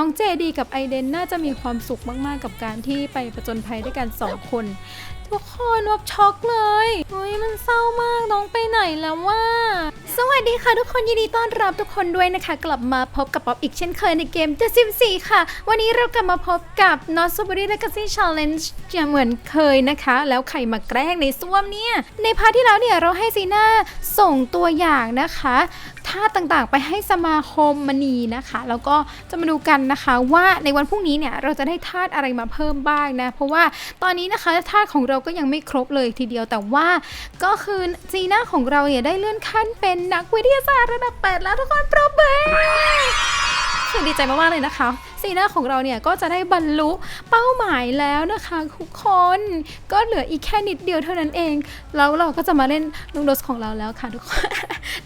น้องเจดีกับไอเดนน่าจะมีความสุขมากๆ กับการที่ไปประจนภัยด้วยกันสองคน ทุกคนวบช็อกเลยเฮ้ยมันเศร้ามากน้องไปไหนแล้วว่า สวัสดีค่ะทุกคนยินดีต้อนรับทุกคนด้วยนะคะ กลับมาพบกับป๊อปอีกเช่นเคยในเกม The Sims 4ค่ะ วันนี้เรากลับมาพบกับ Not s u b e r y Legacy Challenge จะเหมือนเคยนะคะ แล้วใครมาแกล้งในซ่วมเนี่ยในพาร์ทที่แล้วเนี่ยเราให้ซีน่าส่งตัวอย่างนะคะ ท่าต่างๆ ไปให้สมาคมมณีนะคะ แล้วก็จะมาดูกันนะคะว่าในวันพรุ่งนี้เนี่ยเราจะได้ธาตุอะไรมาเพิ่มบ้างนะเพราะว่าตอนนี้นะคะธาตุของเราก็ยังไม่ครบเลยทีเดียวแต่ว่าก็คือซีน่าของเราเนี่ยได้เลื่อนขั้นเป็นนักวิทยาศาสตร์ระดับ 8 แล้วทุกคนปรบมือคือดีใจมากๆเลยนะคะซีน่าของเราเนี่ยก็จะได้บรรลุเป้าหมายแล้วนะคะทุกคนก็เหลืออีกแค่นิดเดียวเท่านั้นเอง แล้วเราก็จะมาเล่นลุงโดสของเราแล้วค่ะทุกคน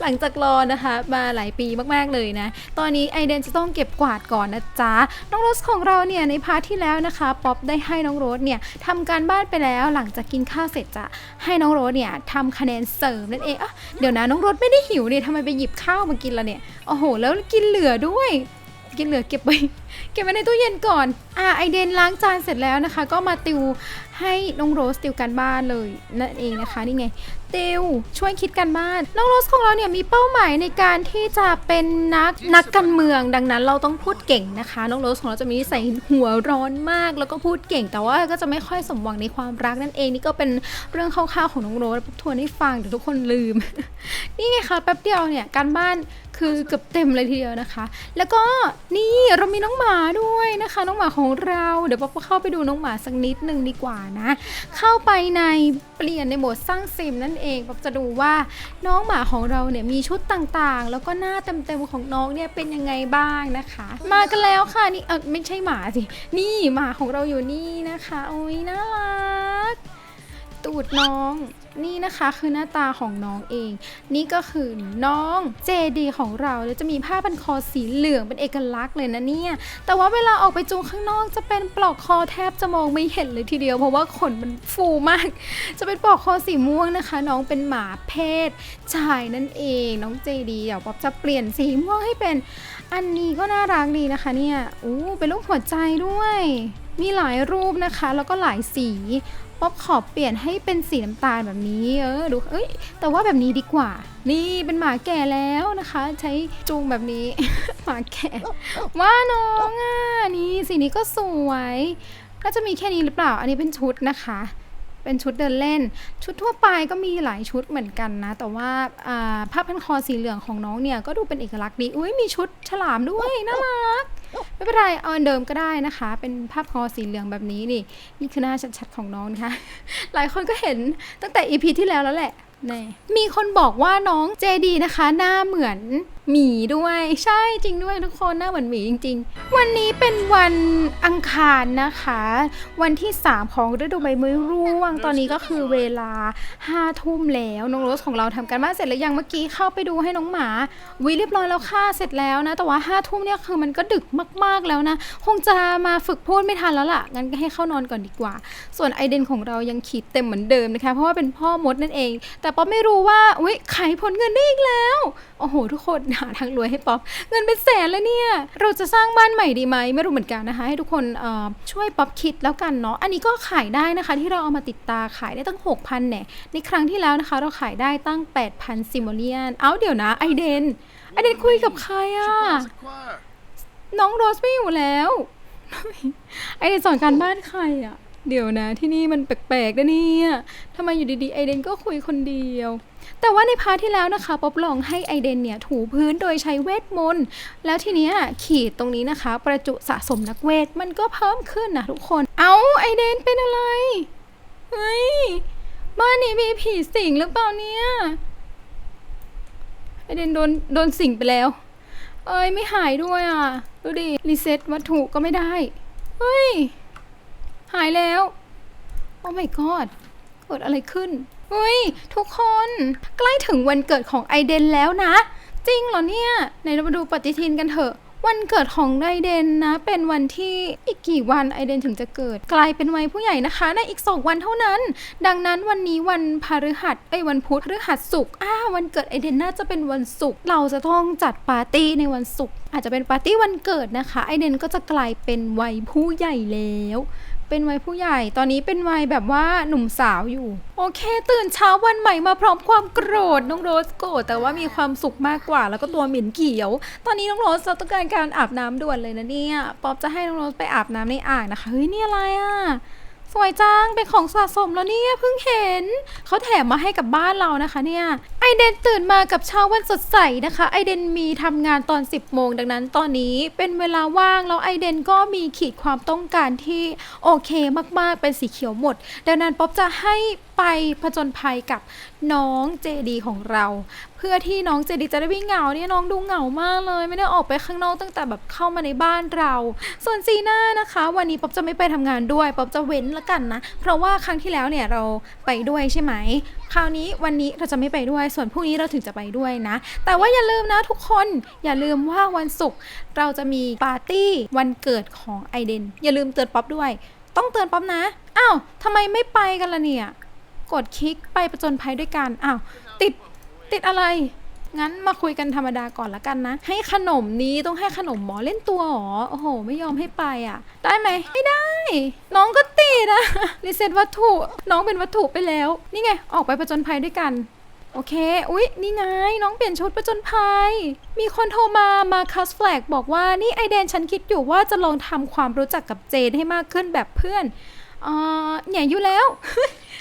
หลังจากรอนะคะ มาหลายปีมากๆเลยนะ ตอนนี้ไอเดนจะต้องเก็บกวาดก่อนนะจ๊ะ น้องโรสของเราเนี่ยในพาร์ทที่แล้วนะคะ ป๊อปได้ให้น้องโรสเนี่ยทำการบ้านไปแล้ว หลังจากกินข้าวเสร็จจะให้น้องโรสเนี่ยทำคะแนนเสริมนั่นเองอะเดี๋ยวนะน้องโรสไม่ได้หิวเนี่ยทำไมไปหยิบข้าวมากินละเนี่ย โอ้โห แล้วกินเหลือด้วยกินเหลือเก็บไว้เก็บไว้ในตู้เย็นก่อน อะไอเดนล้างจานเสร็จแล้วนะคะ ก็มาติวให้น้องโรสติวการบ้านเลยนั่นเองนะคะนี่ไง ติว ช่วยคิดกันบ้าน น้องโรสของเราเนี่ยมีเป้าหมายในการที่จะเป็นนักนักการเมืองดังนั้น เราต้องพูดเก่งนะคะ น้องโรสของเราจะมีนิสัยหัวร้อนมาก แล้วก็พูดเก่ง แต่ว่าก็จะไม่ค่อยสมหวังในความรักนั่นเองนี่ก็เป็นเรื่องคร่าวๆของน้องโรสทวนให้ฟังเดี๋ยวทุกคนลืม นี่ไงคะแป๊บเดียวเนี่ยการบ้านคือเกือบเต็มเลยทีเดียวนะคะ แล้วก็นี่เรามีน้องหมาด้วยนะคะ น้องหมาของเรา เดี๋ยวป๊อปเข้าไปดูน้องหมาสักนิดหนึ่งดีกว่านะ เข้าไปในเปลี่ยนในโหมดสร้างซิมนั่นเองป๊อปจะดูว่าน้องหมาของเราเนี่ยมีชุดต่างๆ แล้วก็หน้าเต็มๆของน้องเนี่ยเป็นยังไงบ้างนะคะ มากันแล้วค่ะนี่เออไม่ใช่หมาสิ นี่หมาของเราอยู่นี่นะคะ โอ้ยน่ารัก ตูดน้อง นี่นะคะคือหน้าตาของน้องเอง นี่ก็คือน้องเจดีของเราแล้วจะมีผ้าพันคอสีเหลืองเป็นเอกลักษณ์เลยนะเนี่ย แต่ว่าเวลาออกไปจูงข้างนอกจะเป็นปลอกคอแทบจะมองไม่เห็นเลยทีเดียว เพราะว่าขนมันฟูมาก จะเป็นปลอกคอสีม่วงนะคะ น้องเป็นหมาเพศชายนั่นเองน้องเจดีเดี๋ยวป๊อปจะเปลี่ยนสีม่วงให้เป็น อันนี้ก็น่ารักดีนะคะเนี่ยอู้เป็นรูปหัวใจด้วยมีหลายรูปนะคะ แล้วก็หลายสี ป๊อปขอเปลี่ยนให้เป็นสีน้ำตาลแบบนี้ เออดูเอ้ยแต่ว่าแบบนี้ดีกว่า นี่เป็นหมาแก่แล้วนะคะ ใช้จูงแบบนี้ หมาแก่ว่าน้องอะนี่สีนี้ก็สวยน่าจะมีแค่นี้หรือเปล่า อันนี้เป็นชุดนะคะ เป็นชุดเดินเล่น ชุดทั่วไปก็มีหลายชุดเหมือนกันนะ แต่ว่าอ่าผ้าพันคอสีเหลืองของน้องเนี่ยก็ดูเป็นเอกลักษณ์ดี อุ้ยมีชุดฉลามด้วยน่ารัก ไม่เป็นไรเอาอันเดิมก็ได้นะคะ เป็นภาพคอสีเหลืองแบบนี้นี่ นี่คือหน้าชัดๆของน้องนะคะ หลายคนก็เห็นตั้งแต่ EP ที่แล้วแล้วแหละนี่มีคนบอกว่าน้องเจดีนะคะ หน้าเหมือนหมีด้วยใช่จริงด้วยทุกคนหน้าเหมือนหมีจริง ๆ วันนี้เป็นวันอังคารนะคะ วันที่ 3 ของฤดูใบไม้ร่วง ตอนนี้ก็คือเวลา5ทุ่มแล้วน้องโรสของเราทำการบ้านเสร็จแล้วยังเมื่อกี้เข้าไปดูให้น้องหมาวิเรียบร้อยแล้วค่ะเสร็จแล้วนะ แต่ว่าห้าทุ่มเนี่ยคือมันก็ดึกมากๆแล้วนะคงจะมาฝึกพูดไม่ทันแล้วล่ะงั้นก็ให้เข้านอนก่อนดีกว่า ส่วนไอเดนของเรายังขีดเต็มเหมือนเดิมนะคะเพราะว่าเป็นพ่อมดนั่นเอง แต่ป๊อปไม่รู้ว่าอุ้ยขายผลเงินได้อีกแล้วโอ้โหทุกคนหาทางรวยให้ป๊อปเงินเป็นแสนแล้วเนี่ย เราจะสร้างบ้านใหม่ดีไหมไม่รู้เหมือนกันนะคะ ให้ทุกคนเอ่อช่วยป๊อปคิดแล้วกันเนาะอันนี้ก็ขายได้นะคะ ที่เราเอามาติดตาขายได้ตั้ง 6,000เนี่ยในครั้งที่แล้วนะคะ เราขายได้ตั้ง 8,000ซิมโมเลียนเอ้าเดี๋ยวนะไอเดนไอเดนคุยกับใครอะ Choir. น้องโรสไม่อยู่แล้วไอเดนสอนการบ้านใครอะ เดี๋ยวนะที่นี่มันแปลกๆนะเนี่ยทำไมอยู่ดีๆไอเดนก็คุยคนเดียว แต่ว่าในพาร์ทที่แล้วนะคะป๊อปลองให้ไอเดนเนี่ยถูพื้นโดยใช้เวทมนต์ แล้วทีเนี้ยขีดตรงนี้นะคะ ประจุสะสมนักเวทมันก็เพิ่มขึ้นนะทุกคน เอาไอเดนเป็นอะไร เฮ้ย บ้านนี้มีผีสิงหรือเปล่าเนี่ยไอเดนโดนโดนสิงไปแล้ว เอ้ยไม่หายด้วยอะ ดูดิรีเซ็ตวัตถุก็ไม่ได้ เฮ้ย หายแล้ว โอ้ my god เกิดอะไรขึ้นเฮ้ย ทุกคนใกล้ถึงวันเกิดของไอเดนแล้วนะ จริงเหรอเนี่ยไหนเรามาดูปฏิทินกันเถอะวันเกิดของไอเดนนะ เป็นวันที่อีกกี่วันไอเดนถึงจะเกิด กลายเป็นวัยผู้ใหญ่นะคะ ในอีกสองวันเท่านั้น ดังนั้นวันนี้วันพฤหัสเอ้วันพุธพฤหัสศุกร์อ้าวันเกิดไอเดนน่าจะเป็นวันศุกร์เราจะต้องจัดปาร์ตี้ในวันศุกร์อาจจะเป็นปาร์ตี้วันเกิดนะคะไอเดนก็จะกลายเป็นวัยผู้ใหญ่แล้ว เป็นวัยผู้ใหญ่ ตอนนี้เป็นวัยแบบว่าหนุ่มสาวอยู่ โอเค ตื่นเช้าวันใหม่มาพร้อมความโกรธน้องโรสโกรธแต่ว่ามีความสุขมากกว่า แล้วก็ตัวเหม็นเขียว ตอนนี้น้องโรสต้องการการอาบน้ำด่วนเลยนะเนี่ยป๊อบจะให้น้องโรสไปอาบน้ำในอ่างนะคะเฮ้ยนี่อะไรอะ สวยจัง เป็นของสะสมแล้วเนี่ยเพิ่งเห็น เขาแถมมาให้กับบ้านเรานะคะเนี่ยไอเดนตื่นมากับเช้าวันสดใสนะคะไอเดนมีทำงานตอน 10โมงดังนั้นตอนนี้เป็นเวลาว่างแล้วไอเดนก็มีขีดความต้องการที่โอเคมากๆเป็นสีเขียวหมด ดังนั้นป๊อปจะให้ไปผจญภัยกับน้องเจดีของเรา พื่อที่น้องเจดีจะได้วิ่งเหงาเนี่ยน้องดูเหงามากเลย ไม่ได้ออกไปข้างนอกตั้งแต่แบบเข้ามาในบ้านเรา ส่วนซีน่านะคะ วันนี้ป๊อปจะไม่ไปทำงานด้วยป๊อปจะเว้นละกันนะ เพราะว่าครั้งที่แล้วเนี่ยเราไปด้วยใช่ไหมคราวนี้วันนี้เราจะไม่ไปด้วย ส่วนพรุ่งนี้เราถึงจะไปด้วยนะ แต่ว่าอย่าลืมนะทุกคนอย่าลืมว่าวันศุกร์เราจะมีปาร์ตี้วันเกิดของไอเดนอย่าลืมเตือนป๊อปด้วย ต้องเตือนป๊อปนะอ้าวทำไมไม่ไปกันล่ะเนี่ยกดคลิกไปประจนภัยด้วยกันอ้าวติด ติดอะไร งั้นมาคุยกันธรรมดาก่อนละกันนะ ให้ขนมนี้ต้องให้ขนมหมอเล่นตัวหรอ โอ้โห ไม่ยอมให้ไปอะ ได้ไหม ไม่ได้ น้องก็ติดอะรีเซ็ตวัตถุ น้องเป็นวัตถุไปแล้ว นี่ไง ออกไปประจนภัยด้วยกันโอเค อุ๊ย นี่ไง น้องเปลี่ยนชุดประจนภัย มีคนโทรมา มาคัสแฟลกบอกว่า นี่ไอเดนฉันคิดอยู่ว่าจะลองทำความรู้จักกับเจนให้มากขึ้นแบบเพื่อน อ่อแหน่อยู่แล้ว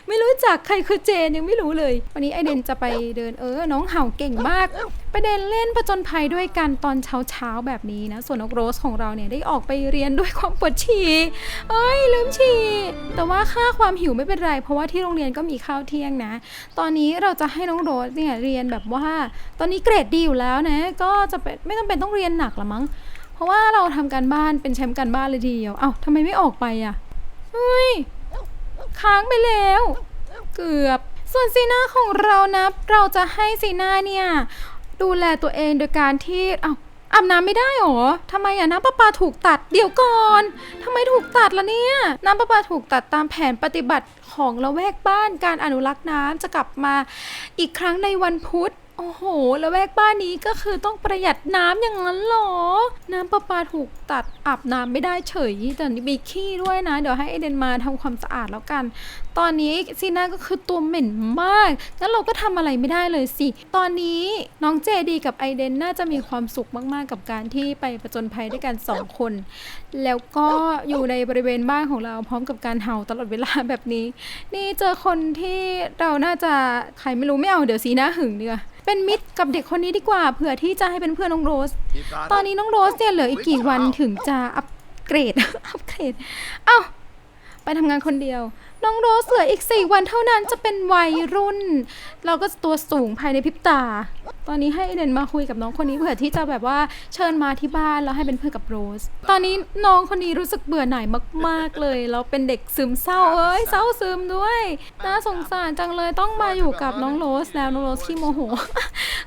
ไม่รู้จักใครคือเจนยังไม่รู้เลย วันนี้ไอเดนจะไปเดินเออ น้องเห่าเก่งมาก ไปเดินเล่นผจญภัยด้วยกันตอนเช้าเช้าแบบนี้นะ ส่วนนกโรสของเราเนี่ยได้ออกไปเรียนด้วยความปวดฉี่เอ้ยลืมฉี่แต่ว่าค่าความหิวไม่เป็นไร เพราะว่าที่โรงเรียนก็มีข้าวเที่ยงนะ ตอนนี้เราจะให้น้องโรสเนี่ยเรียนแบบว่า ตอนนี้เกรดดีอยู่แล้วนะ ก็จะเป็นไม่ต้องเป็นต้องเรียนหนักละมั้ง เพราะว่าเราทำการบ้านเป็นแชมป์การบ้านเลยทีเดียว เอ้าทำไมไม่ออกไปอะ เฮ้ย ค้างไปแล้ว เกือบ ส่วนซีน่าของเรานะ เราจะให้ซีน่าเนี่ย ดูแลตัวเองโดยการที่เอาอาบน้ำไม่ได้หรอทำไมอะน้ำประปาถูกตัด เดี๋ยวก่อนทำไมถูกตัดล่ะเนี่ย น้ำประปาถูกตัดตามแผนปฏิบัติของละแวกบ้านการอนุรักษ์น้ำจะกลับมาอีกครั้งในวันพุธ โอ้โห แล้วแวกบ้านนี้ก็คือต้องประหยัดน้ำอย่างนั้นเหรอ น้ำประปาถูกตัดอาบน้ำไม่ได้เฉย แต่มีขี้ด้วยนะ เดี๋ยวให้ไอเดนมาทำความสะอาดแล้วกันตอนนี้ซีน่าก็คือตัวเหม็นมากงั้นเราก็ทำอะไรไม่ได้เลยสิ ตอนนี้น้องเจดีกับไอเดนน่าจะมีความสุขมากๆ กับการที่ไปประจนภัยด้วยกันสองคน แล้วก็อยู่ในบริเวณบ้านของเราพร้อมกับการเห่าตลอดเวลาแบบนี้ นี่เจอคนที่เราน่าจะใครไม่รู้ไม่เอาเดี๋ยวซีน่าหึงดีกว่าเป็นมิตรกับเด็กคนนี้ดีกว่าเผื่อที่จะให้เป็นเพื่อนน้องโรส ตอนนี้น้องโรสเนี่ยเหลืออีกกี่วันถึงจะอัปเกรด อัปเกรด เอ้า ไปทำงานคนเดียว น้องโรสเหลืออีก 4 วันเท่านั้นจะเป็นวัยรุ่น เราก็ตัวสูงภายในพริบตาตอนนี้ให้เดนมาคุยกับน้องคนนี้เผื่อที่จะแบบว่าเชิญมาที่บ้านแล้วให้เป็นเพื่อนกับโรส ตอนนี้น้องคนนี้รู้สึกเบื่อหน่ายมาก ๆ เลยแล้วเป็นเด็กซึมเศร้าเอ้ยเศร้าซึมด้วยน่าสงสารจังเลยต้องมาอยู่กับน้องโรสแล้วน้องโรสขี้โมโห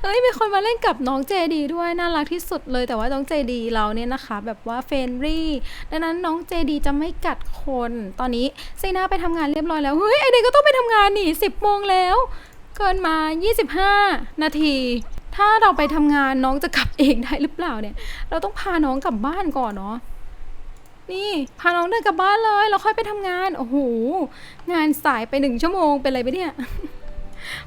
เอ้ยมีคนมาเล่นกับน้องเจดีด้วยน่ารักที่สุดเลยแต่ว่าน้องเจดีเราเนี่ยนะคะ แบบว่าเฟรนรี่ดังนั้นน้องเจดีจะไม่กัดคน ตอนนี้ซีน่าไปทำงานเรียบร้อยแล้วเฮ้ยไอเด็กก็ต้องไปทำงานนี่สิบโมงแล้ว เกินมา 25 นาที ถ้าเราไปทำงานน้องจะกลับเองได้หรือเปล่าเนี่ย เราต้องพาน้องกลับบ้านก่อนเนาะนี่พาน้องเดินกลับบ้านเลยเราค่อยไปทำงานโอ้โหงานสายไปหนึ่งชั่วโมงเป็นไรไปเนี่ย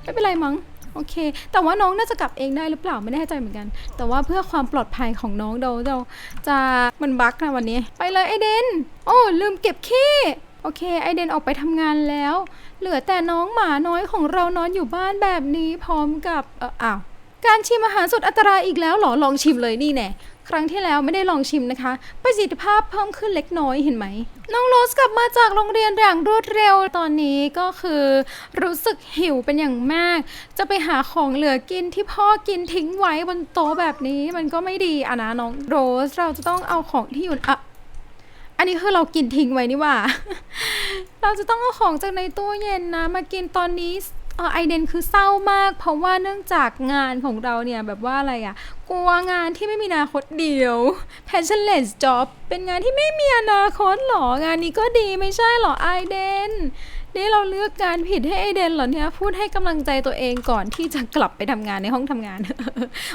ไม่เป็นไรมั้งโอเค แต่ว่าน้องน่าจะกลับเองได้หรือเปล่าไม่แน่ใจเหมือนกัน แต่ว่าเพื่อความปลอดภัยของน้องเราเราจะมันบั๊กนะวันนี้ ไปเลยไอเดน โอ้ลืมเก็บขี้ โอเคไอเดนออกไปทำงานแล้ว เหลือแต่น้องหมาน้อยของเรานอนอยู่บ้านแบบนี้พร้อมกับเอออ้าวการชิมอาหารสุดอันตรายอีกแล้วเหรอลองชิมเลยนี่แน่ครั้งที่แล้วไม่ได้ลองชิมนะคะ ประสิทธิภาพเพิ่มขึ้นเล็กน้อยเห็นไหม น้องโรสกลับมาจากโรงเรียนอย่างรวดเร็วตอนนี้ก็คือ รู้สึกหิวเป็นอย่างมาก จะไปหาของเหลือกินที่พ่อกินทิ้งไว้บนโต๊ะแบบนี้มันก็ไม่ดีอะนะน้องโรสเราจะต้องเอาของที่อยู่อะอันนี้คือเรากินทิ้งไว้นี่ว่า เราจะต้องเอาของจากในตู้เย็นนะ มากินตอนนี้ไอเดนคือเศร้ามาก เพราะว่าเนื่องจากงานของเราเนี่ยแบบว่าอะไรอะกลัวงานที่ไม่มีอนาคตเดียว passionless job เป็นงานที่ไม่มีอนาคตหรองานนี้ก็ดีไม่ใช่หรอไอเดน นี่เราเลือกการผิดให้ไอเดนเหรอเนี่ย พูดให้กำลังใจตัวเองก่อนที่จะกลับไปทำงานในห้องทำงาน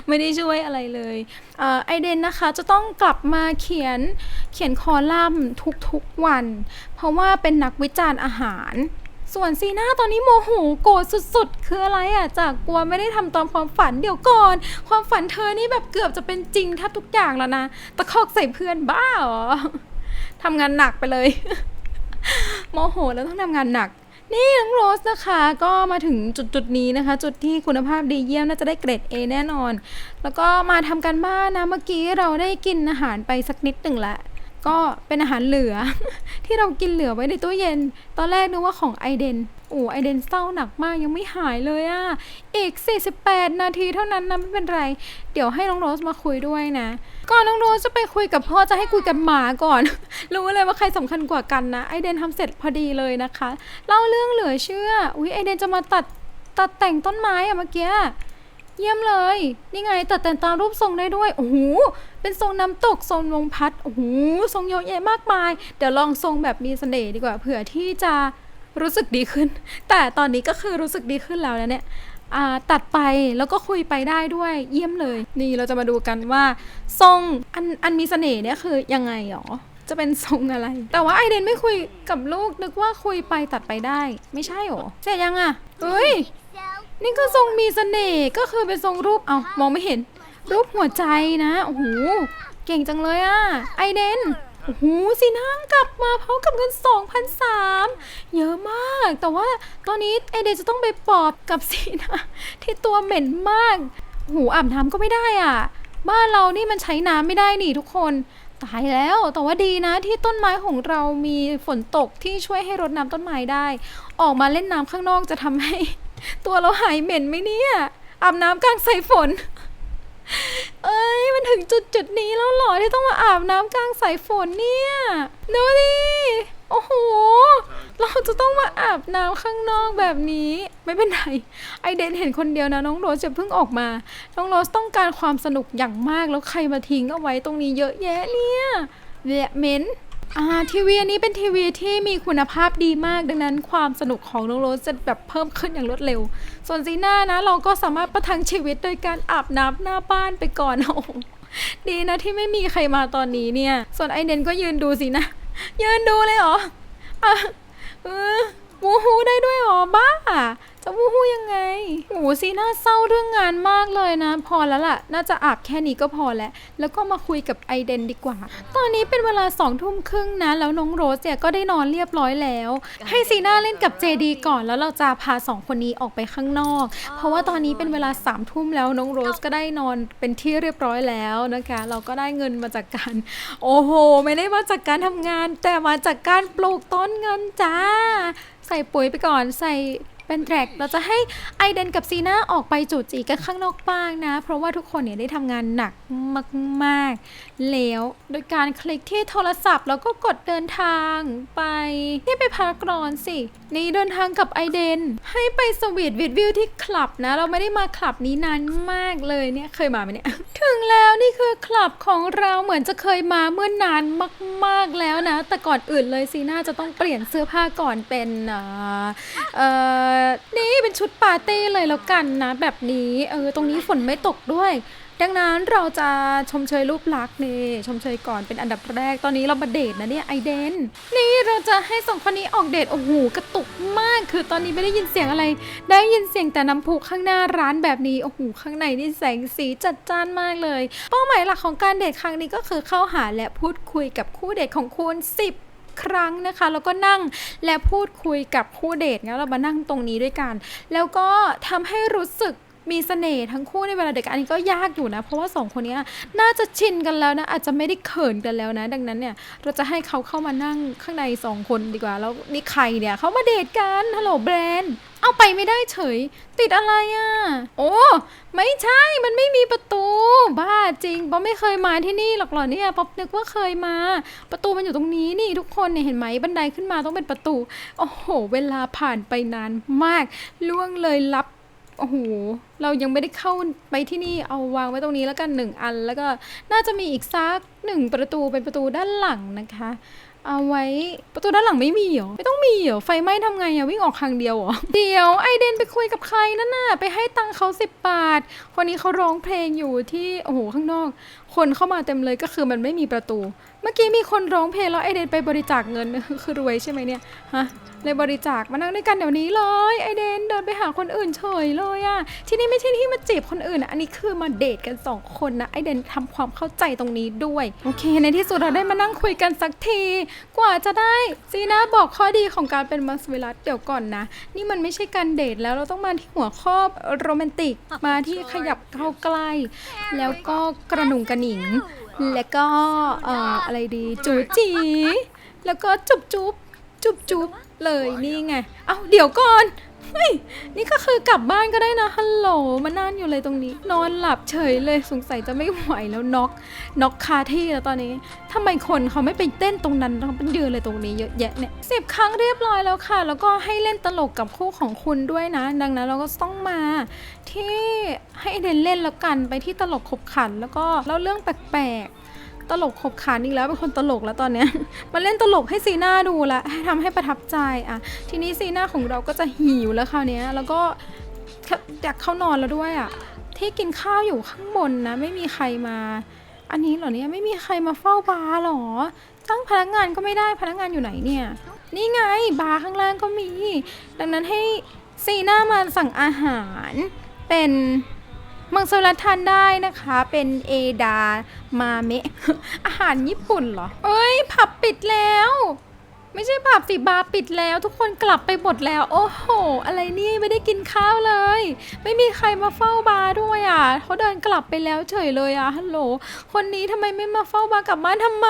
ไม่ได้ช่วยอะไรเลยอไอเดนนะคะจะต้องกลับมาเขียนเขียนคอลัมน์ทุกๆวัน เพราะว่าเป็นนักวิจารณ์อาหารส่วนซีน่าตอนนี้โมโหโกรธสุดๆ คืออะไรอะ จากกลัวไม่ได้ทำตามความฝันเดี๋ยวก่อน ความฝันเธอนี่แบบเกือบจะเป็นจริงแทบทุกอย่างแล้วนะ ตะคอกใส่เพื่อนบ้าเหรอทำงานหนักไปเลย โมโหแล้วต้องทำงานหนัก นี่น้องโรสนะคะ ก็มาถึงจุดจุดนี้นะคะ จุดที่คุณภาพดีเยี่ยมน่าจะได้เกรด A แน่นอน แล้วก็มาทำการบ้านนะเมื่อกี้เราได้กินอาหารไปสักนิดหนึ่งละก็เป็นอาหารเหลือ ที่เรากินเหลือไว้ในตู้เย็น ตอนแรกนึกว่าของไอเดน โอ้ไอเดนเศร้าหนักมากยังไม่หายเลยอะ่ะ อีก 48 นาทีเท่านั้นนะไม่เป็นไร เดี๋ยวให้น้องโรสมาคุยด้วยนะ ก่อนน้องโรสจะไปคุยกับพ่อจะให้คุยกับหมาก่อน รู้เลยว่าใครสำคัญกว่ากันนะไอเดนทำเสร็จพอดีเลยนะคะเล่าเรื่องเหลือเชื่ออุ้ยไอเดนจะมาตัดตัดแต่งต้นไม้อะเมื่อกี้เยี่ยมเลย นี่ไงตัดแต่งตามรูปทรงได้ด้วย โอ้โห เป็นทรงน้ำตก ทรงลมพัด โอ้โห ทรงเยอะแยะมากมาย เดี๋ยวลองทรงแบบมีเสน่ห์ดีกว่า เผื่อที่จะ รู้สึกดีขึ้น แต่ตอนนี้ก็คือรู้สึกดีขึ้นแล้วนะเนี่ยตัดไปแล้วก็คุยไปได้ด้วยเยี่ยมเลย นี่เราจะมาดูกันว่า ทรงอันอันมีเสน่ห์เนี่ยคือยังไงหรอจะเป็นทรงอะไร แต่ว่าไอเดนไม่คุยกับลูกนึกว่าคุยไปตัดไปได้ ไม่ใช่หรอเสร็จยังอะเฮ้ย นี่ก็ทรงมีเสน่ห์ก็คือเป็นทรงรูปเอามองไม่เห็น รูปหัวใจนะโอ้โหเก่งจังเลยอะไอเดน โอ้โหสีน้ำกลับมาพร้อมกับเงิน2,003เยอะมาก แต่ว่าตอนนี้ไอเดจะต้องไปปอบกับสีนะที่ตัวเหม็นมากโอ้โหอาบน้ำก็ไม่ได้อะ บ้านเรานี่มันใช้น้ำไม่ได้นี่ทุกคนตายแล้วแต่ว่าดีนะที่ต้นไม้ของเรามีฝนตกที่ช่วยให้รดน้ำต้นไม้ได้ ออกมาเล่นน้ำข้างนอกจะทำให้ ตัวเราหายเหม็นไหมเนี่ยอาบน้ำกลางสายฝน เอ้ยมันถึงจุดจุดนี้แล้วหรอที่ต้องมาอาบน้ำกลางสายฝนเนี่ยดูดิโอ้โห เราจะต้องมาอาบน้ำข้างนอกแบบนี้ ไม่เป็นไร ไอเดนเห็นคนเดียวนะน้องโรสจะเพิ่งออกมา น้องโรสต้องการความสนุกอย่างมากแล้วใครมาทิ้งเอาไว้ตรงนี้เยอะแยะเนี่ยแหละเมน อ่าทีวีอันนี้เป็นทีวีที่มีคุณภาพดีมากดังนั้นความสนุกของน้องโรสจะแบบเพิ่มขึ้นอย่างรวดเร็ว ส่วนซีน่านะ เราก็สามารถประทังชีวิตโดยการอาบน้ำหน้าบ้านไปก่อนโอ้ดีนะที่ไม่มีใครมาตอนนี้เนี่ย ส่วนไอเดนก็ยืนดูสินะ ยืนดูเลยเหรออะเออ วูฮูได้ด้วยหรอบ้า จะวูฮูยังไงโอ้โหซีน่าเศร้าเรื่องงานมากเลยนะ พอแล้วล่ะ น่าจะอาบแค่นี้ก็พอแล้ว แล้วก็มาคุยกับไอเดนดีกว่า ตอนนี้เป็นเวลาสองทุ่มครึ่งนะ แล้วน้องโรสเนี่ยก็ได้นอนเรียบร้อยแล้ว ให้ซีน่าเล่นกับเจดีก่อนแล้วเราจะพาสองคนนี้ออกไปข้างนอก เพราะว่าตอนนี้เป็นเวลาสามทุ่มแล้วน้องโรสก็ได้นอนเป็นที่เรียบร้อยแล้วนะคะ เราก็ได้เงินมาจากการ โอ้โห ไม่ได้มาจากการทำงาน แต่มาจากการปลูกต้นเงินจ้า ใส่ปุ๋ยไปก่อนใส่ เป็นแทร็กเราจะให้ไอเดนกับซีน่าออกไปจูจีกันข้างนอกบ้างนะ เพราะว่าทุกคนเนี่ยได้ทำงานหนักมากๆ แล้วโดยการคลิกที่โทรศัพท์แล้วก็กดเดินทางไปที่ไปพารากรอนสิ นี่เดินทางกับไอเดน ให้ไปสวีทวิดวิวที่คลับนะ เราไม่ได้มาคลับนี้นานมากเลยเนี่ยเคยมาไหมเนี่ย ถึงแล้วนี่คือคลับของเราเหมือนจะเคยมาเมื่อนานมาก ๆแล้วนะ แต่ก่อนอื่นเลยซีน่าจะต้องเปลี่ยนเสื้อผ้าก่อนเป็นอ่าเอ่อนี่เป็นชุดปาร์ตี้เลยแล้วกันนะ แบบนี้ เออ ตรงนี้ฝนไม่ตกด้วย ดังนั้นเราจะชมเชยรูปลักษณ์นี่ชมเชยก่อนเป็นอันดับแรก ตอนนี้เรามาเดทนะเนี่ยไอเดน นี่เราจะให้สองคนนี้ออกเดทโอ้โหกระตุกมาก คือตอนนี้ไม่ได้ยินเสียงอะไร ได้ยินเสียงแต่น้ำพุข้างหน้าร้านแบบนี้โอ้โหข้างในนี่แสงสีจัดจ้านมากเลย เป้าหมายหลักของการเดทครั้งนี้ก็คือเข้าหาและพูดคุยกับคู่เดทของคุณ10 ครั้งนะคะ แล้วก็นั่งและพูดคุยกับคู่เดทงั้นเรามานั่งตรงนี้ด้วยกัน แล้วก็ทำให้รู้สึก มีเสน่ห์ทั้งคู่ในเวลาเด็กบกันอันนี้ก็ยากอยู่นะ เพราะว่าสองคนนี้น่าจะชินกันแล้วนะ อาจจะไม่ได้เขินกันแล้วนะ ดังนั้นเนี่ยเราจะให้เขาเข้ามานั่งข้างในสองคนดีกว่า แล้วนี่ใครเนี่ยเขามาเดทกันฮัลโหลแบรนด์เอาไปไม่ได้เฉย ติดอะไรอะ โอ้ไม่ใช่มันไม่มีประตู บ้าจริงป๊อปไม่เคยมาที่นี่หรอกหรอเนี่ยป๊อปนึกว่าเคยมา ประตูมันอยู่ตรงนี้นี่ทุกคนเนี่ยเห็นไหมบันไดขึ้นมาต้องเป็นประตู โอ้โห เวลาผ่านไปนานมาก ล่วงเลยลับ โอ้โหเรายังไม่ได้เข้าไปที่นี่เอาวางไว้ตรงนี้แล้วกันหนึ่งอัน แล้วก็น่าจะมีอีกซักหนึ่งประตูเป็นประตูด้านหลังนะคะ เอาไว้ประตูด้านหลังไม่มีเหรอไม่ต้องมีเหรอไฟไหม้ทำไงอะวิ่งออกทางเดียวเหรอเดี๋ยวไอเดนไปคุยกับใครนั่นน่ะไปให้ตังค์เขาสิบบาท คนนี้เขาร้องเพลงอยู่ที่โอ้โหข้างนอก คนเข้ามาเต็มเลยก็คือมันไม่มีประตู เมื่อกี้มีคนร้องเพลงแล้วไอเดนไปบริจาคเงินคือรวยใช่ไหมเนี่ยฮะเลยบริจาคมานั่งด้วยกันเดี๋ยวนี้เลยไอเดนเดินไปหาคนอื่นเฉยเลยอะที่นี่ไม่ใช่ที่มาจีบคนอื่นอะอันนี้คือมาเดทกันสองคนนะไอเดนทำความเข้าใจตรงนี้ด้วยโอเค ในที่สุดเราได้มานั่งคุยกันสักที กว่าจะได้ซีนะบอกข้อดีของการเป็นมัสวิรัตเดี๋ยวก่อนนะ นี่มันไม่ใช่การเดทแล้วเราต้องมาที่หัวข้อโรแมนติกมาที่ขยับเข้าใกล้ แล้วก็กระหนุงกระหนิง แล้วก็เอ่ออะไรดีจูจี แล้วก็จุบจุบจุบจุบเลยนี่ไง เอ้าเดี๋ยวก่อน เฮ้ย นี่ก็คือกลับบ้านก็ได้นะ ฮัลโหล มานั่นอยู่เลยตรงนี้ นอนหลับเฉยเลย สงสัยจะไม่ไหวแล้วน็อก น็อกคาที่แล้วตอนนี้ทำไมคนเขาไม่ไปเต้นตรงนั้นเขาเป็นยืนเลยตรงนี้เยอะแยะเนี่ยสิบครั้งเรียบร้อยแล้วค่ะ แล้วก็ให้เล่นตลกกับคู่ของคุณด้วยนะ ดังนั้นเราก็ต้องมาที่ให้เดนเล่นแล้วกัน ไปที่ตลกขบขัน แล้วก็เล่าเรื่องแปลกๆ ตลกขบขันอีกแล้วเป็นคนตลกแล้วตอนเนี้ยมาเล่นตลกให้ซีน่าดูละให้ทำให้ประทับใจอะทีนี้ซีน่าของเราก็จะหิวแล้วคราวเนี้ยแล้วก็อยากเข้านอนแล้วด้วยอะที่กินข้าวอยู่ข้างบนนะไม่มีใครมา อันนี้เหรอเนี่ยไม่มีใครมาเฝ้าบาร์หรอจ้างพนักงานก็ไม่ได้พนักงานอยู่ไหนเนี่ยนี่ไงบาร์ข้างล่างก็มี ดังนั้นให้ซีน่ามาสั่งอาหารเป็น มังสวิรัตทานได้นะคะ เป็นเอดามาเมะ อาหารญี่ปุ่นเหรอ เอ้ย ผับปิดแล้ว ไม่ใช่ผับสิบาร์ปิดแล้ว ทุกคนกลับไปหมดแล้ว โอ้โห อะไรนี่ไม่ได้กินข้าวเลย ไม่มีใครมาเฝ้าบาร์ด้วยอะเขาเดินกลับไปแล้วเฉยเลยอะฮัลโหล คนนี้ทำไมไม่มาเฝ้าบาร์กลับบ้านทำไม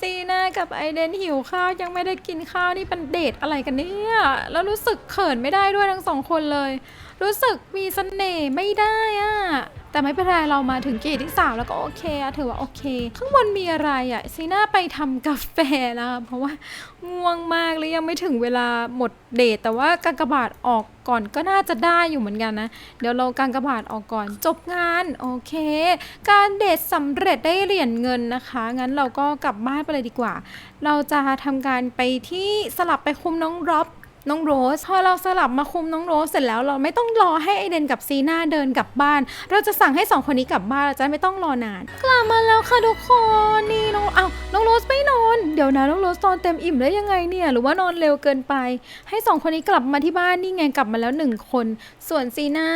ซีน่ากับไอเดนหิวข้าวยังไม่ได้กินข้าวนี่เป็นเดทอะไรกันเนี่ยแล้วรู้สึกเขินไม่ได้ด้วยทั้งสองคนเลย รู้สึกมีเสน่ห์ไม่ได้อะแต่ไม่เป็นไรเรามาถึงเกตที่สามแล้วก็โอเคอะถือว่าโอเค ข้างบนมีอะไรอะซีน่าไปทำกาแฟนะคะเพราะว่าง่วงมากเลยยังไม่ถึงเวลาหมดเดทแต่ว่ากากบาทออกก่อนก็น่าจะได้อยู่เหมือนกันนะ เดี๋ยวเรากางกบาทออกก่อนจบงานโอเค การเดทสำเร็จได้เหรียญเงินนะคะ งั้นเราก็กลับบ้านไปเลยดีกว่า เราจะทำการไปที่สลับไปคุมน้องร็อบ น้องโรส พอเราสลับมาคุมน้องโรสเสร็จแล้วเราไม่ต้องรอให้ไอเดนกับซีน่าเดินกลับบ้าน เราจะสั่งให้สองคนนี้กลับบ้านเราจะไม่ต้องรอนาน กลับมาแล้วค่ะทุกคนนี่น้องเอาวน้องโรสไม่นอน เดี๋ยวนะน้องโรสนอนเต็มอิ่มได้ยังไงเนี่ย หรือว่านอนเร็วเกินไป ให้สองคนนี้กลับมาที่บ้านนี่ไงกลับมาแล้วหนึ่งคน ส่วนซีน่า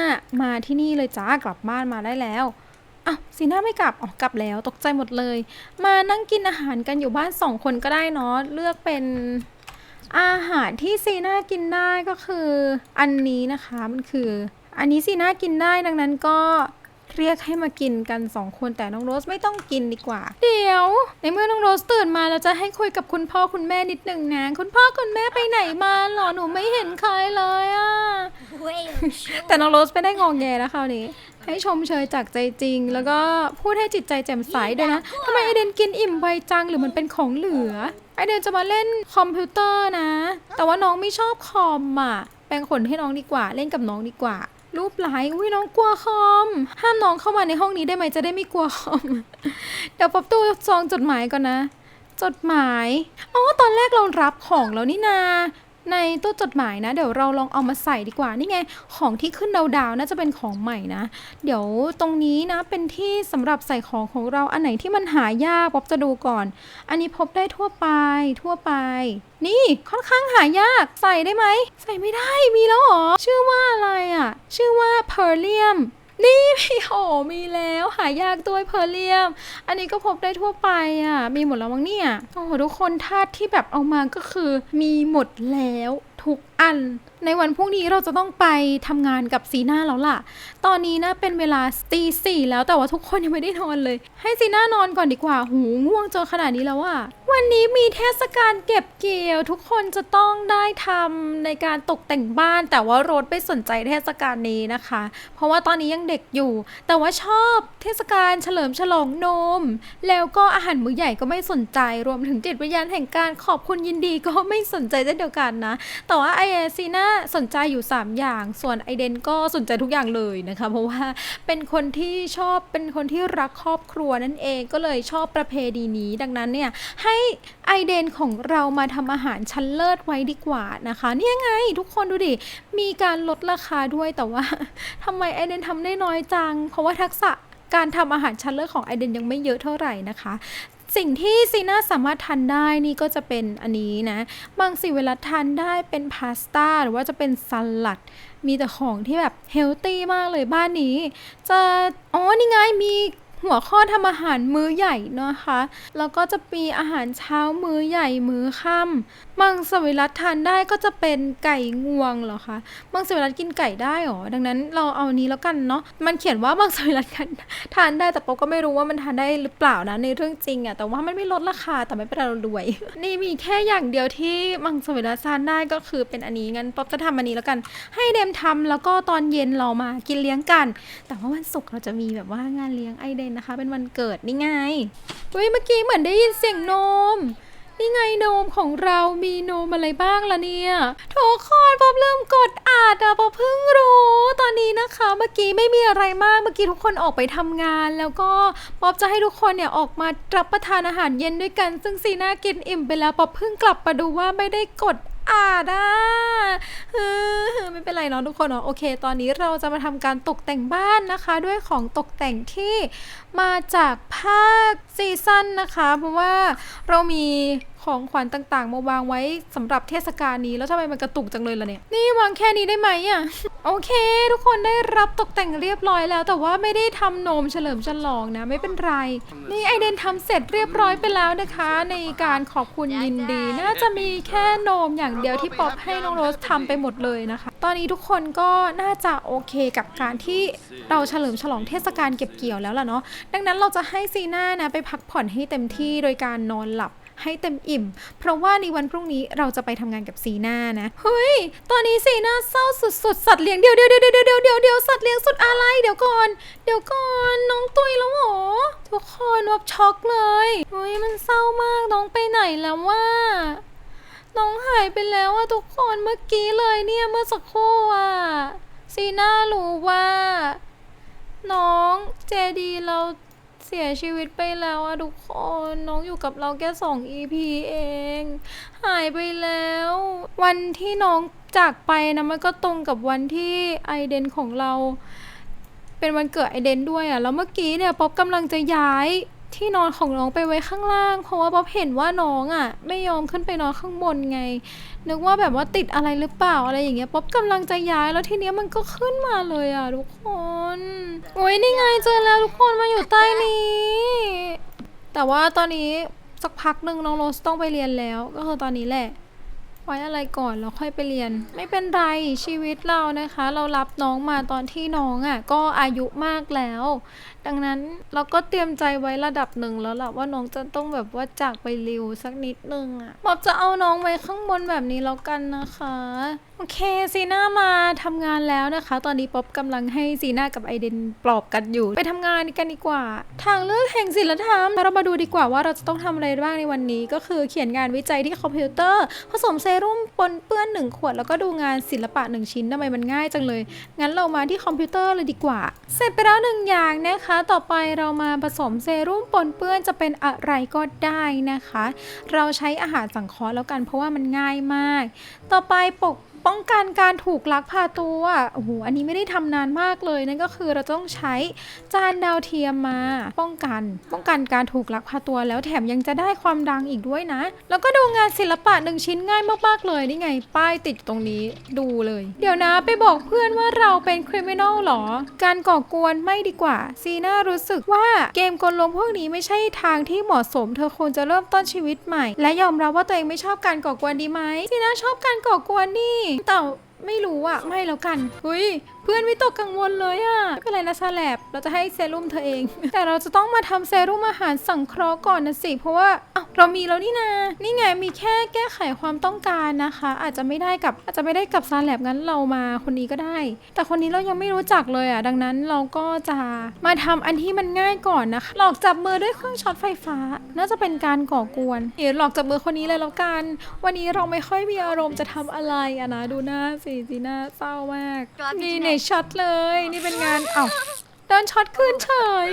มาที่นี่เลยจ้ากลับบ้านมาได้แล้วอ้าวซีน่าไม่กลับ อ๋อ กลับแล้ว ตกใจหมดเลย มานั่งกินอาหารกันอยู่บ้านสองคนก็ได้เนาะ เลือกเป็น อาหารที่ซีน่ากินได้ก็คืออันนี้นะคะมันคือ อันนี้ซีน่ากินได้ดังนั้นก็เรียกให้มากินกันสองคนแต่น้องโรสไม่ต้องกินดีกว่า เดี๋ยว ในเมื่อน้องโรสตื่นมาเราจะให้คุยกับคุณพ่อคุณแม่นิดหนึ่งนะ คุณพ่อคุณแม่ไปไหนมาหรอหนูไม่เห็นใครเลยอะแต่น้องโรสไม่ได้งองแงนะคราวนี้ ให้ชมเชยจากใจจริง แล้วก็พูดให้จิตใจแจ่มใสด้วยนะทำไมไอเดนกินอิ่มไวจังหรือมันเป็นของเหลือ เดนจะมาเล่นคอมพิวเตอร์นะ แต่ว่าน้องไม่ชอบคอมอะ แปลงขนให้น้องดีกว่า เล่นกับน้องดีกว่า รูปไลน์อุ้ยน้องกลัวคอม ห้ามน้องเข้ามาในห้องนี้ได้ไหมจะได้ไม่กลัวคอม เดี๋ยวป๊อปตู้ซองจดหมายก่อนนะ จดหมาย อ๋อ ตอนแรกเรารับของแล้วนี่นา ในตู้จดหมายนะ เดี๋ยวเราลองเอามาใส่ดีกว่า นี่ไง ของที่ขึ้นดาวๆน่าจะเป็นของใหม่นะ เดี๋ยวตรงนี้นะเป็นที่สำหรับใส่ของของเราอันไหนที่มันหายากป๊อบจะดูก่อน อันนี้พบได้ทั่วไปทั่วไป นี่ค่อนข้างหายากใส่ได้ไหม ใส่ไม่ได้มีแล้วหรอชื่อว่าอะไรอะ ชื่อว่าเพอร์เลียม นี่พี่โหมีแล้วหายากด้วยเพอร์เลียม อันนี้ก็พบได้ทั่วไปอะ มีหมดแล้วมั้งเนี่ย โอ้โหทุกคนธาตุที่แบบเอามาก็คือ มีหมดแล้วทุก อัน ในวันพรุ่งนี้เราจะต้องไปทำงานกับซีน่าแล้วล่ะ ตอนนี้นะเป็นเวลาตีสี่แล้วแต่ว่าทุกคนยังไม่ได้นอนเลย ให้ซีน่านอนก่อนดีกว่า หูง่วงจนขนาดนี้แล้วอะวันนี้มีเทศกาลเก็บเกี่ยว ทุกคนจะต้องได้ทำในการตกแต่งบ้าน แต่ว่าโรถไม่สนใจเทศกาลนี้นะคะ เพราะว่าตอนนี้ยังเด็กอยู่ แต่ว่าชอบเทศกาลเฉลิมฉลองนม แล้วก็อาหารมื้อใหญ่ก็ไม่สนใจ รวมถึงจิตวิญญาณแห่งการขอบคุณยินดีก็ไม่สนใจเช่นเดียวกันนะ แต่ว่าไอซีน่าสนใจอยู่ 3 อย่าง ส่วนไอเดนก็สนใจทุกอย่างเลยนะคะเพราะว่าเป็นคนที่ชอบเป็นคนที่รักครอบครัวนั่นเองก็เลยชอบประเพณีนี้ ดังนั้นเนี่ยให้ไอเดนของเรามาทำอาหารชั้นเลิศไว้ดีกว่านะคะนี่ยไงทุกคนดูดิ มีการลดราคาด้วยแต่ว่าทำไมไอเดนทำได้น้อยจัง เพราะว่าทักษะการทำอาหารชั้นเลิศของไอเดนยังไม่เยอะเท่าไหร่นะคะ สิ่งที่ซีน่าสามารถทานได้นี่ก็จะเป็นอันนี้นะ บางสิ่งเวลาทานได้เป็นพาสต้าหรือว่าจะเป็นสลัด มีแต่ของที่แบบเฮลตี้มากเลยบ้านนี้ จะ อ๋อ นี่ไงมี หัวข้อทำอาหารมื้อใหญ่นะคะ แล้วก็จะมีอาหารเช้ามื้อใหญ่มื้อค่ำมังสวิรัตทานได้ก็จะเป็นไก่งวงเหรอคะมังสวิรัตกินไก่ได้เหรอดังนั้นเราเอานี้แล้วกันเนาะมันเขียนว่ามังสวิรัตกันทานได้แต่ป๊อปก็ไม่รู้ว่ามันทานได้หรือเปล่านะในเรื่องจริงอะแต่ว่ามันไม่ลดราคาแต่ไม่เป็นไรเรารวย นี่มีแค่อย่างเดียวที่มังสวิรัตทานได้ก็คือเป็นอันนี้งั้นป๊อปจะทำอันนี้แล้วกัน ให้เดมทำแล้วก็ตอนเย็นเรามากินเลี้ยงกัน แต่ว่าวันศุกร์เราจะมีแบบว่างานเลี้ยงไอเดนนะคะ เป็นวันเกิดนี่ไงเฮ้ยเมื่อกี้เหมือนได้ยินเสียงนม นี่ไงนมของเรามีนมอะไรบ้างล่ะเนี่ยทุกคนป๊อบเริ่มกดอ่านอะป๊อบเพิ่งรู้ ตอนนี้นะคะ เมื่อกี้ไม่มีอะไรมาก เมื่อกี้ทุกคนออกไปทำงาน แล้วก็ป๊อบจะให้ทุกคนเนี่ยออกมารับประทานอาหารเย็นด้วยกัน ซึ่งซีน่ากินอิ่มไปแล้วป๊อบเพิ่งกลับมาดูว่าไม่ได้กด อ่านอะเออไม่เป็นไรเนาะทุกคนเนาะโอเค ตอนนี้เราจะมาทำการตกแต่งบ้านนะคะ ด้วยของตกแต่งที่มาจากภาคซีซั่นนะคะ เพราะว่าเรามี ของขวัญต่างๆ มาวางไว้สำหรับเทศกาลนี้แล้วทำไมมันกระตุกจังเลยล่ะเนี่ย นี่วางแค่นี้ได้ไหมอะ โอเค ทุกคนได้รับตกแต่งเรียบร้อยแล้ว แต่ว่าไม่ได้ทำโนมเฉลิมฉลองนะไม่เป็นไร นี่ไอเดนทำเสร็จเรียบร้อยไปแล้วนะคะ ในการขอบคุณยินดี น่าจะมีแค่โนมอย่างเดียวที่ป๊อปให้น้องโรสทำไปหมดเลยนะคะ ตอนนี้ทุกคนก็น่าจะโอเคกับการที่เราเฉลิมฉลองเทศกาลเก็บเกี่ยวแล้วล่ะเนาะดังนั้นเราจะให้ซีน่านะไปพักผ่อนให้เต็มที่โดยการนอนหลับ ให้เต็มอิ่ม เพราะว่าในวันพรุ่งนี้เราจะไปทำงานกับซีน่านะ เฮ้ย ตอนนี้ซีน่าเศร้าสุดๆ สัตว์เลี้ยงเดี๋ยวเดี๋ยวเดี๋ยวเดี๋ยวเดี๋ยวเดี๋ยวเดี๋ยวสัตว์เลี้ยงสุดอะไร เดี๋ยวก่อน เดี๋ยวก่อนน้องตุยแล้วเหรอทุกคนวับช็อกเลยเฮ้ยมันเศร้ามากน้องไปไหนแล้วว่าน้องหายไปแล้วอะทุกคนเมื่อกี้เลยเนี่ยเมื่อสักครู่อะซีน่ารู้ว่า น้องเจดีเรา สียชีวิตไปแล้วอะทุกคนน้องอยู่กับเราแค่สอง EP เอง หายไปแล้ว วันที่น้องจากไปนะมันก็ตรงกับวันที่ไอเดนของเรา เป็นวันเกิดไอเดนด้วยอะแล้วเมื่อกี้เนี่ยป๊อปกำลังจะย้าย ที่นอนของน้องไปไว้ข้างล่าง เพราะว่าป๊อปเห็นว่าน้องอะไม่ยอมขึ้นไปนอนข้างบนไง นึกว่าแบบว่าติดอะไรหรือเปล่าอะไรอย่างเงี้ยป๊อปกำลังจะย้ายแล้วทีเนี้ยมันก็ขึ้นมาเลยอะทุกคนโอ้ยนี่ไงเจอแล้วทุกคนมาอยู่ใต้นี้ แต่ว่าตอนนี้สักพักหนึ่งน้องโรสต้องไปเรียนแล้ว ก็คือตอนนี้แหละไว้อะไรก่อนแล้วค่อยไปเรียน ไม่เป็นไรชีวิตเรานะคะ เรารับน้องมาตอนที่น้องอะก็อายุมากแล้ว ดังนั้นเราก็เตรียมใจไว้ระดับหนึ่งแล้วล่ะว่าน้องจะต้องแบบว่าจากไปเร็วสักนิดนึงอะบอบจะเอาน้องไว้ข้างบนแบบนี้แล้วกันนะคะ โอเคซีน่ามาทำงานแล้วนะคะ ตอนนี้ป๊อบกำลังให้ซีน่ากับไอเดนปลอบกันอยู่ ไปทำงานกันดีกว่า ทางเลือกแห่งศิลธรรม เรามาดูดีกว่าว่าเราจะต้องทำอะไรบ้างในวันนี้ก็คือเขียนงานวิจัยที่คอมพิวเตอร์ ผสมเซรุ่มปนเปื้อนหนึ่งขวด แล้วก็ดูงานศิลปะหนึ่งชิ้นทำไมมันง่ายจังเลย งั้นเรามาที่คอมพิวเตอร์เลยดีกว่า เสร็จไปแล้วหนึ่งอย่างนะคะ ต่อไปเรามาผสมเซรุ่มปนเปื้อนจะเป็นอะไรก็ได้นะคะ เราใช้อาหารสังเคราะห์แล้วกันเพราะว่ามันง่ายมาก ต่อไปปก ป้องกันการถูกลักพาตัวโอ้โหอันนี้ไม่ได้ทำนานมากเลยนั่นก็คือเราต้องใช้จานดาวเทียมมา ป้องกัน ป้องกันการถูกลักพาตัว แล้วแถมยังจะได้ความดังอีกด้วยนะ แล้วก็ดูงานศิลปะหนึ่งชิ้นง่ายมากๆเลยนี่ไง ป้ายติดตรงนี้ดูเลย เดี๋ยวนะไปบอกเพื่อนว่าเราเป็นคริมินอลหรอ การก่อกวนไม่ดีกว่าซีน่ารู้สึกว่าเกมกลลวงพวกนี้ไม่ใช่ทางที่เหมาะสม เธอควรจะเริ่มต้นชีวิตใหม่ และยอมรับว่าตัวเองไม่ชอบการก่อกวนดีไหมซีน่าชอบการก่อกวนนี่แต่ ไม่รู้อะไม่แล้วกันเฮ้ยเพื่อนไม่ตกกังวลเลยอะไม่เป็นไรนะซาแลบเราจะให้เซรุ่มเธอเอง แต่เราจะต้องมาทำเซรุ่มอาหารสังเคราะห์ก่อนนะสิ เพราะว่าอ้าวเรามีแล้วนี่นา นี่ไงมีแค่แก้ไขความต้องการนะคะ อาจจะไม่ได้กับอาจจะไม่ได้กับซาแลบงั้นเรามาคนนี้ก็ได้ แต่คนนี้เรายังไม่รู้จักเลยอะดังนั้นเราก็จะมาทำอันที่มันง่ายก่อนนะคะ หลอกจับมือด้วยเครื่องช็อตไฟฟ้า น่าจะเป็นการก่อกวนเดี๋ยวหลอกจับมือคนนี้เลยแล้วกัน วันนี้เราไม่ค่อยมีอารมณ์จะทำอะไรอะนะดูหน้าสิสีน้าเศร้ามากนี่ในช็อตเลย นี่เป็นงานเอ้าโดนช็อตขึ้นเฉย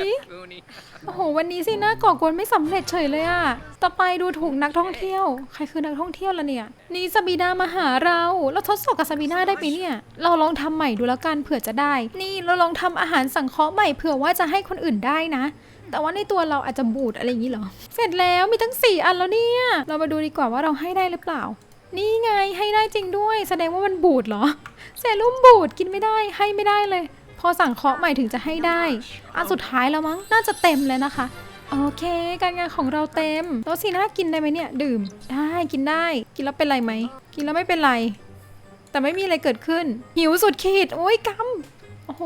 โอ้โห วันนี้สิน้าก่อกวนไม่สำเร็จเฉยเลยอะต่อไปดูถูกนักท่องเที่ยว ใครคือนักท่องเที่ยวล่ะเนี่ย นี่ซาบีนามาหาเรา เราทดสอบกับซาบีนาได้ไหมเนี่ย เราลองทำใหม่ดูแล้วกันเผื่อจะได้ นี่เราลองทำอาหารสังเคราะห์ใหม่เผื่อว่าจะให้คนอื่นได้นะ แต่ว่าในตัวเราอาจจะบูดอะไรอย่างนี้เหรอ เสร็จแล้วมีตั้งสี่อันแล้วเนี่ย เรามาดูดีกว่าว่าเราให้ได้หรือเปล่า นี่ไงให้ได้จริงด้วย แสดงว่ามันบูดเหรอเซรุ่มบูดกินไม่ได้ให้ไม่ได้เลย พอสั่งเคาะใหม่ถึงจะให้ได้ อันสุดท้ายแล้วมั้งน่าจะเต็มเลยนะคะโอเค การงานของเราเต็มแล้วสีหน้ากินได้ไหมเนี่ย ดื่ม ได้กินได้ กินแล้วเป็นไรไหม กินแล้วไม่เป็นไร แต่ไม่มีอะไรเกิดขึ้น หิวสุดขีดโอ้ยกำ โอ้โห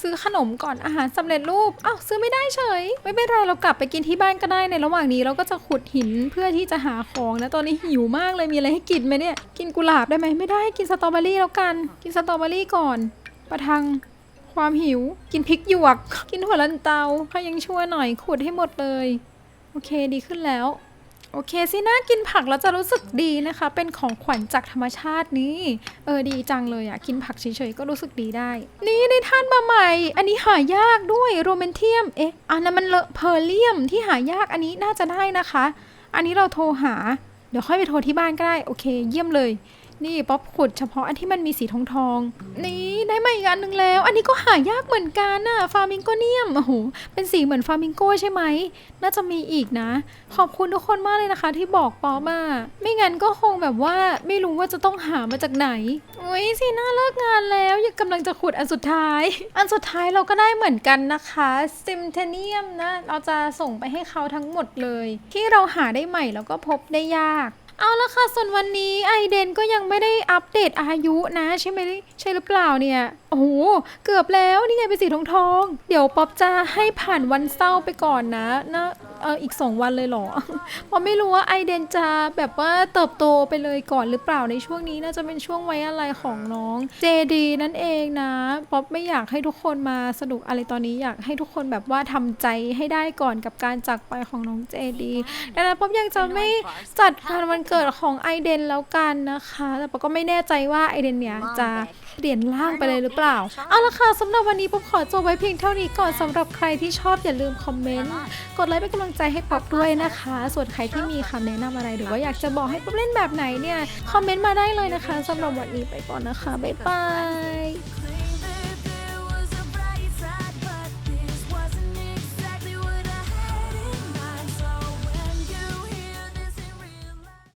ซื้อขนมก่อนอาหารสำเร็จรูปอ้าวซื้อไม่ได้เฉย ไม่เป็นไรเรากลับไปกินที่บ้านก็ได้ในระหว่างนี้เราก็จะขุดหินเพื่อที่จะหาของนะตอนนี้หิวมากเลยมีอะไรให้กินไหมเนี่ย กินกุหลาบได้ไหมไม่ได้กินสตรอเบอรี่แล้วกัน กินสตรอเบอรี่ก่อน ประทังความหิว กินพริกหยวก กินหัวลันเตาเขายังชั่วหน่อยขุดให้หมดเลย โอเคดีขึ้นแล้ว โอเคสินะกินผักแล้วจะรู้สึกดีนะคะ เป็นของขวัญจากธรรมชาตินี้ เออดีจังเลยอะกินผักเฉยๆก็รู้สึกดีได้ นี่ได้ท่านมาใหม่ อันนี้หายากด้วยโรแมนเทียม เอ๊ะอันนั้นมันเลอะเพอร์เลียมที่หายากอันนี้น่าจะได้นะคะ อันนี้เราโทรหา เดี๋ยวค่อยไปโทรที่บ้านก็ได้ โอเค เยี่ยมเลย นี่ป๊อปขุดเฉพาะอันที่มันมีสีทองทองนี่ได้มาอีกอันหนึ่งแล้ว อันนี้ก็หายากเหมือนกันน่ะฟาร์มิงโกเนียมโอ้โหเป็นสีเหมือนฟาร์มิงโกใช่ไหมน่าจะมีอีกนะ ขอบคุณทุกคนมากเลยนะคะ ที่บอกป๊อปอะไม่งั้นก็คงแบบว่าไม่รู้ว่าจะต้องหามาจากไหนอุ้ยสีน้าเลิกงานแล้วยังกำลังจะขุดอันสุดท้าย อันสุดท้ายเราก็ได้เหมือนกันนะคะซิมเทเนียมนะเราจะส่งไปให้เขาทั้งหมดเลย ที่เราหาได้ใหม่แล้วก็พบได้ยาก เอาละค่ะ ส่วนวันนี้ไอเดนก็ยังไม่ได้อัปเดตอายุนะ ใช่ไหมใช่หรือเปล่าเนี่ย โอ้โห เกือบแล้วนี่ไงเป็นสีทองทอง เดี๋ยวป๊อปจะให้ผ่านวันเศร้าไปก่อนนะนะ เอออีก 2 วันเลยเหรอ เพราะไม่รู้ว่าไอเดนจะแบบว่าเติบโตไปเลยก่อนหรือเปล่าในช่วงนี้น่าจะเป็นช่วงไว้อะไรของน้องเจดีนั่นเองนะ ป๊อปไม่อยากให้ทุกคนมาสนุกอะไรตอนนี้อยากให้ทุกคนแบบว่าทำใจให้ได้ก่อนกับการจากไปของน้องเจดีดังนั้นป๊อปยังจะไม่จัดงานวันเกิดของไอเดนแล้วกันนะคะ แต่ป๊อปก็ไม่แน่ใจว่าไอเดนเนี่ยจะเปลี่ยนร่างไปเลยหรือเปล่า เอาละค่ะสำหรับวันนี้ป๊อปขอจบไว้เพียงเท่านี้ก่อนสำหรับใครที่ชอบอย่าลืมคอมเมนต์กดไลค์เป็นกำลังใจให้ป๊อปด้วยนะคะ ส่วนใครที่มีคำแนะนำอะไรหรือว่าอยากจะบอกให้ป๊อปเล่นแบบไหนเนี่ย คอมเมนต์มาได้เลยนะคะสำหรับวันนี้ไปก่อนนะคะ บ๊ายบาย